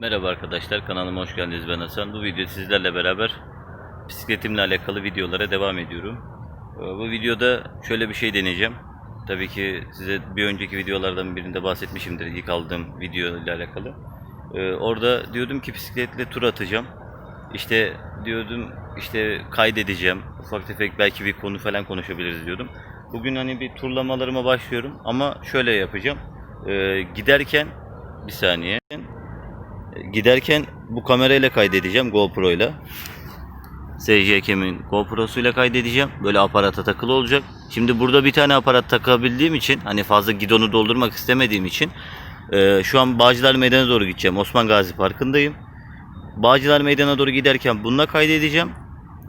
Merhaba arkadaşlar kanalıma hoş geldiniz ben Hasan. Bu video sizlerle beraber bisikletimle alakalı videolara devam ediyorum. Ee, Bu videoda şöyle bir şey deneyeceğim. Tabii ki size bir önceki videolardan birinde bahsetmişimdir ilk aldığım video ile alakalı. Ee, Orada diyordum ki bisikletle tur atacağım. İşte diyordum işte kaydedeceğim. Ufak tefek belki bir konu falan konuşabiliriz diyordum. Bugün hani bir turlamalarıma başlıyorum ama şöyle yapacağım. Ee, giderken bir saniye. Giderken bu kamerayla kaydedeceğim GoPro ile. SJ Cam'in GoPro'suyla kaydedeceğim. Böyle aparata takılı olacak. Şimdi burada bir tane aparat takabildiğim için hani fazla gidonu doldurmak istemediğim için e, şu an Bağcılar Meydanı'na doğru gideceğim. Osman Gazi Parkı'ndayım. Bağcılar Meydanı'na doğru giderken bununla kaydedeceğim.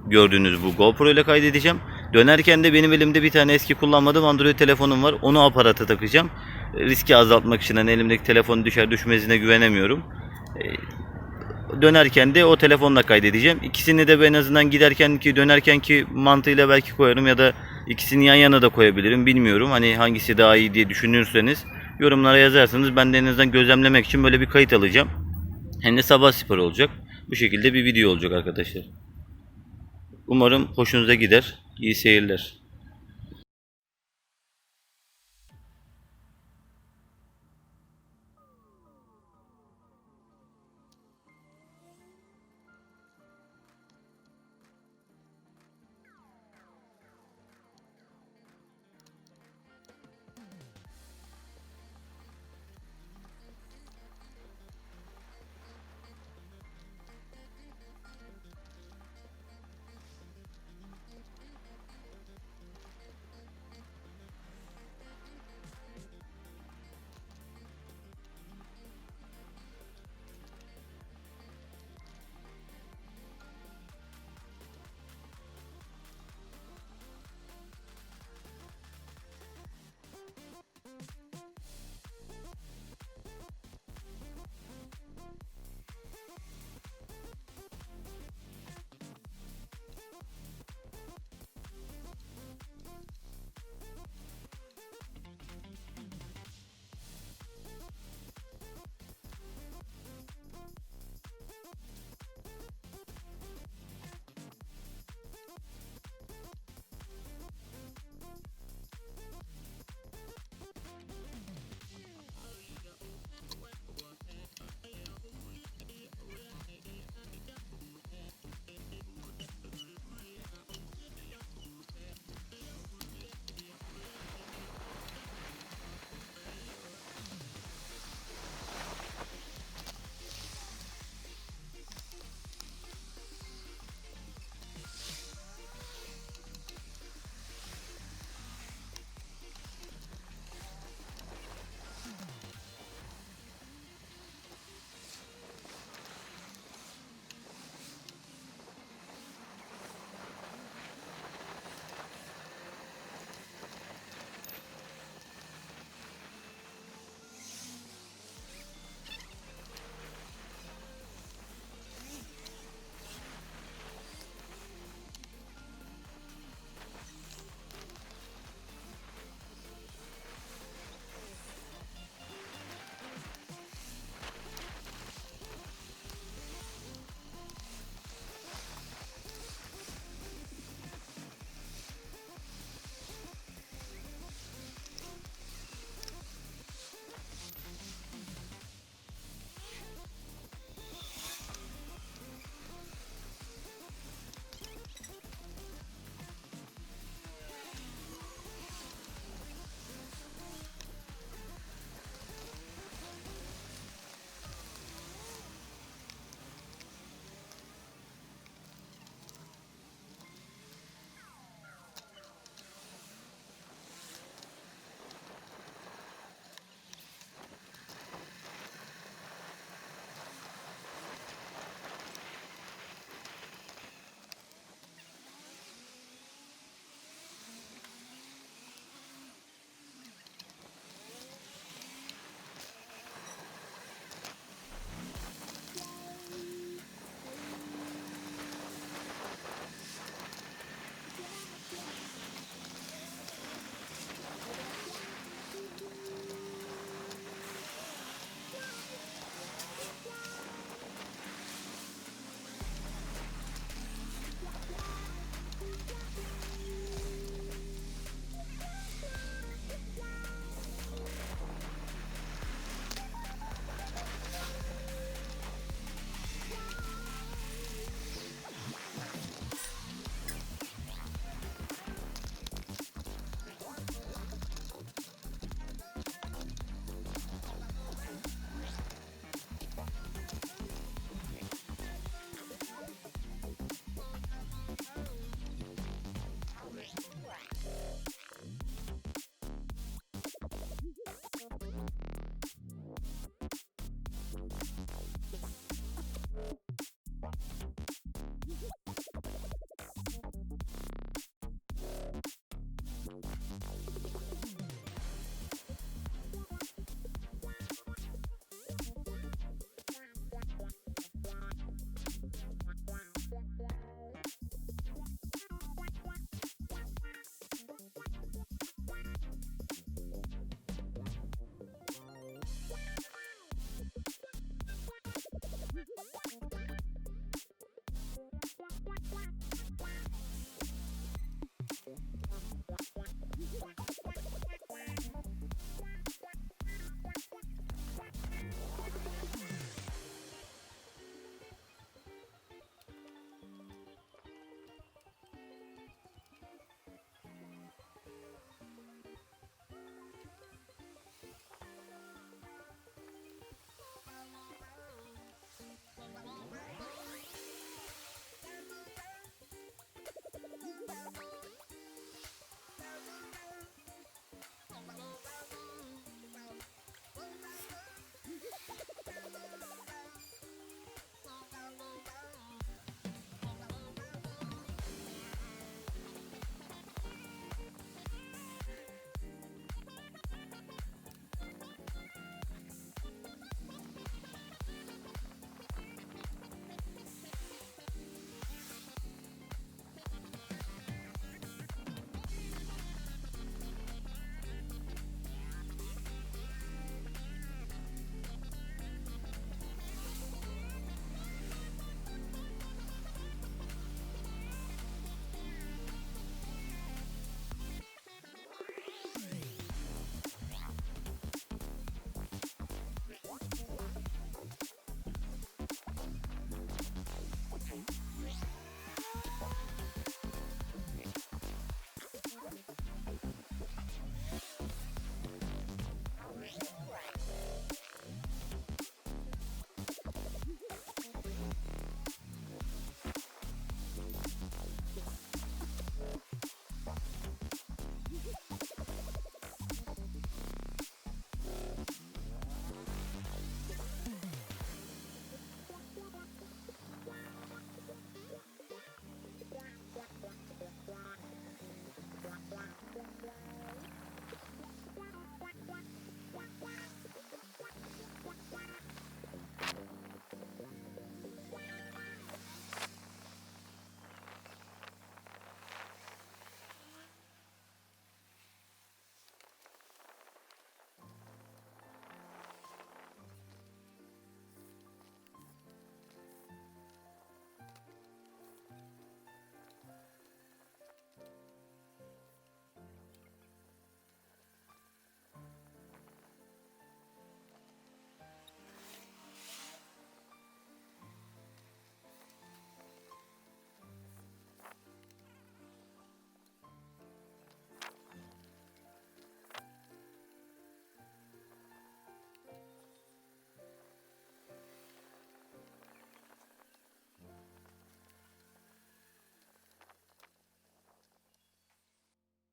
Gördüğünüz bu GoPro ile kaydedeceğim. Dönerken de benim elimde bir tane eski kullanmadığım Android telefonum var. Onu aparata takacağım. Riski azaltmak için hani elimdeki telefon düşer düşmezine güvenemiyorum. E, dönerken de o telefonla kaydedeceğim. İkisini de en azından giderken ki dönerken ki mantığıyla belki koyarım ya da ikisini yan yana da koyabilirim bilmiyorum. Hani hangisi daha iyi diye düşünürseniz yorumlara yazarsanız ben de en azından gözlemlemek için böyle bir kayıt alacağım. Hem de sabah spor olacak. Bu şekilde bir video olacak arkadaşlar. Umarım hoşunuza gider. İyi seyirler.